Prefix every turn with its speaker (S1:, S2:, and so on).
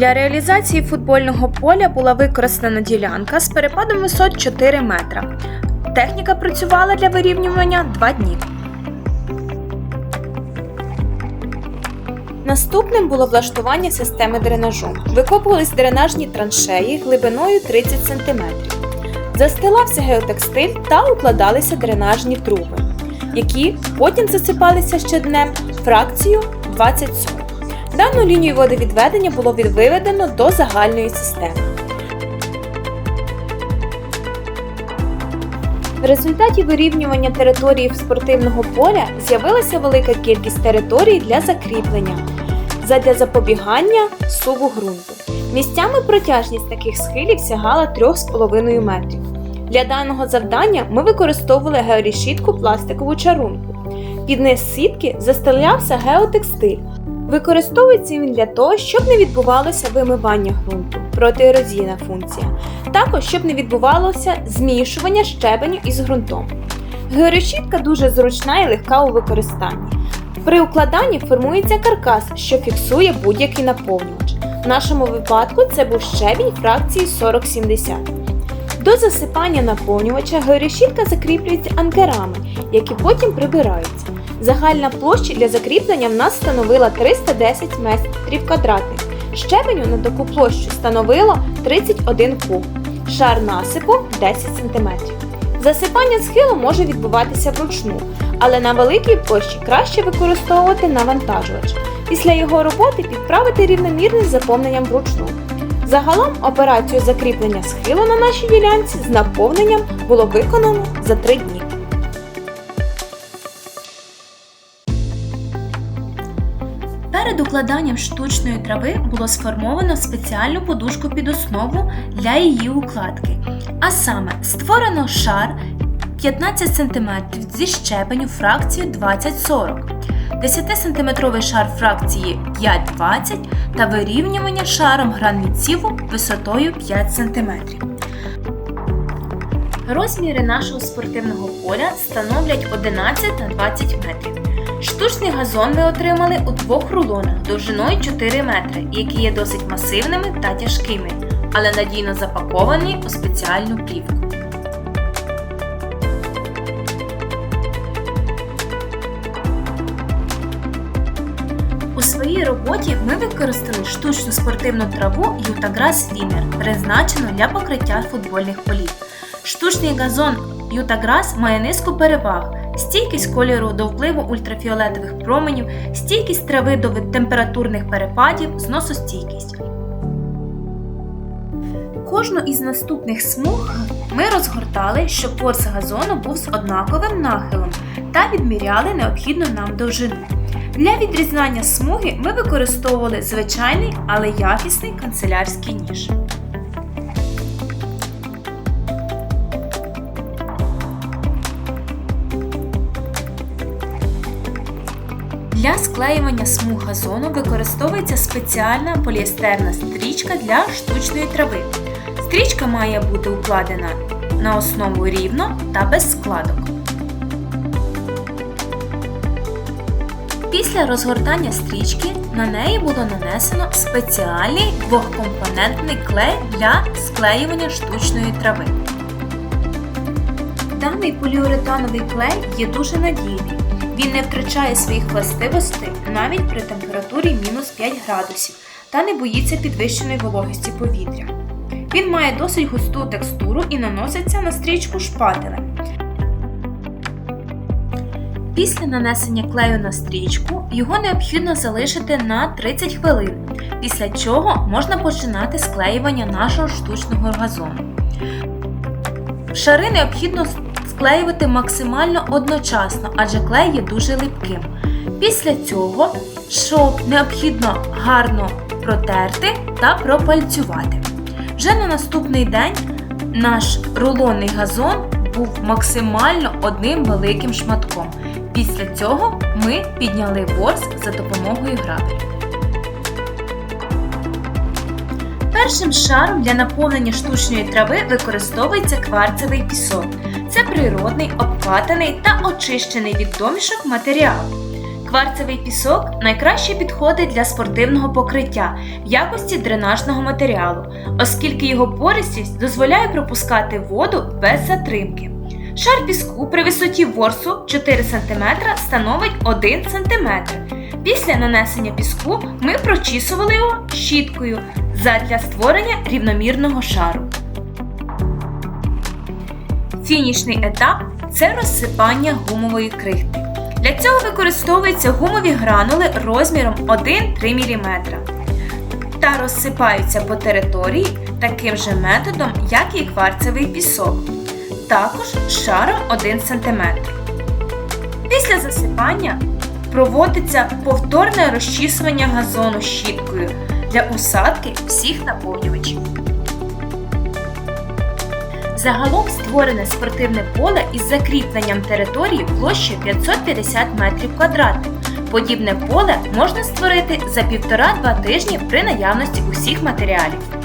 S1: Для реалізації футбольного поля була використана ділянка з перепадом висот 4 метра. Техніка працювала для вирівнювання 2 дні. Наступним було влаштування системи дренажу. Викопувались дренажні траншеї глибиною 30 см. Застилався геотекстиль та укладалися дренажні труби, які потім засипалися ще днем фракцію 20 соток. Дану лінію водовідведення було виведено до загальної системи. В результаті вирівнювання території спортивного поля з'явилася велика кількість територій для закріплення задля запобігання суву ґрунту. Місцями протяжність таких схилів сягала 3,5 метрів. Для даного завдання ми використовували георішітку пластикову чарунку. Під низ сітки застелявся геотекстиль. Використовується він для того, щоб не відбувалося вимивання ґрунту, протиерозійна функція, також щоб не відбувалося змішування щебеню із ґрунтом. Георешітка дуже зручна і легка у використанні. При укладанні формується каркас, що фіксує будь-який наповнювач. В нашому випадку це був щебінь фракції 4070. До засипання наповнювача георешітка закріплюється анкерами, які потім прибираються. Загальна площа для закріплення в нас становила 310 метрів квадратних. Щебеню на таку площу становило 31 куб, шар насипу 10 см. Засипання схилу може відбуватися вручну, але на великій площі краще використовувати навантажувач. Після його роботи підправити рівномірним заповненням вручну. Загалом операцію закріплення схилу на нашій ділянці з наповненням було виконано за 3 дні. Перед укладанням штучної трави було сформовано спеціальну подушку під основу для її укладки. А саме створено шар 15 см зі щебеню фракцію 20-40, 10-сантиметровий шар фракції 5-20 та вирівнювання шаром гранітціву висотою 5 см. Розміри нашого спортивного поля становлять 11 на 20 метрів. Штучний газон ми отримали у двох рулонах довжиною 4 метри, які є досить масивними та тяжкими, але надійно запаковані у спеціальну плівку. У своїй роботі ми використали штучну спортивну траву Ютаграс Вінер, призначену для покриття футбольних полів. Штучний газон Ютаграс має низку переваг: стійкість кольору до впливу ультрафіолетових променів, стійкість трави до температурних перепадів, зносостійкість. Кожну із наступних смуг ми розгортали, щоб ворс газону був з однаковим нахилом та відміряли необхідну нам довжину. Для відрізнання смуги ми використовували звичайний, але якісний канцелярський ніж. Для склеювання смуг газону використовується спеціальна поліестерна стрічка для штучної трави. Стрічка має бути укладена на основу рівно та без складок. Після розгортання стрічки на неї було нанесено спеціальний двохкомпонентний клей для склеювання штучної трави. Даний поліуретановий клей є дуже надійний. Він не втрачає своїх властивостей навіть при температурі мінус 5 градусів та не боїться підвищеної вологості повітря. Він має досить густу текстуру і наноситься на стрічку шпателем. Після нанесення клею на стрічку його необхідно залишити на 30 хвилин, після чого можна починати склеювання нашого штучного газону. Шари необхідно склеювати максимально одночасно, адже клей є дуже липким. Після цього шов необхідно гарно протерти та пропальцювати. Вже на наступний день наш рулонний газон був максимально одним великим шматком. Після цього ми підняли ворс за допомогою грабелю. Першим шаром для наповнення штучної трави використовується кварцевий пісок. Природний, обкатаний та очищений від домішок матеріал. Кварцевий пісок найкраще підходить для спортивного покриття в якості дренажного матеріалу, оскільки його пористість дозволяє пропускати воду без затримки. Шар піску при висоті ворсу 4 см становить 1 см. Після нанесення піску ми прочісували його щіткою задля створення рівномірного шару. Фінішний етап це розсипання гумової крихти. Для цього використовуються гумові гранули розміром 1-3 мм та розсипаються по території таким же методом, як і кварцевий пісок, також шаром 1 см. Після засипання проводиться повторне розчісування газону щіткою для усадки всіх наповнювачів. Загалом створене спортивне поле із закріпленням території площею 550 метрів квадратних. Подібне поле можна створити за півтора-два тижні при наявності усіх матеріалів.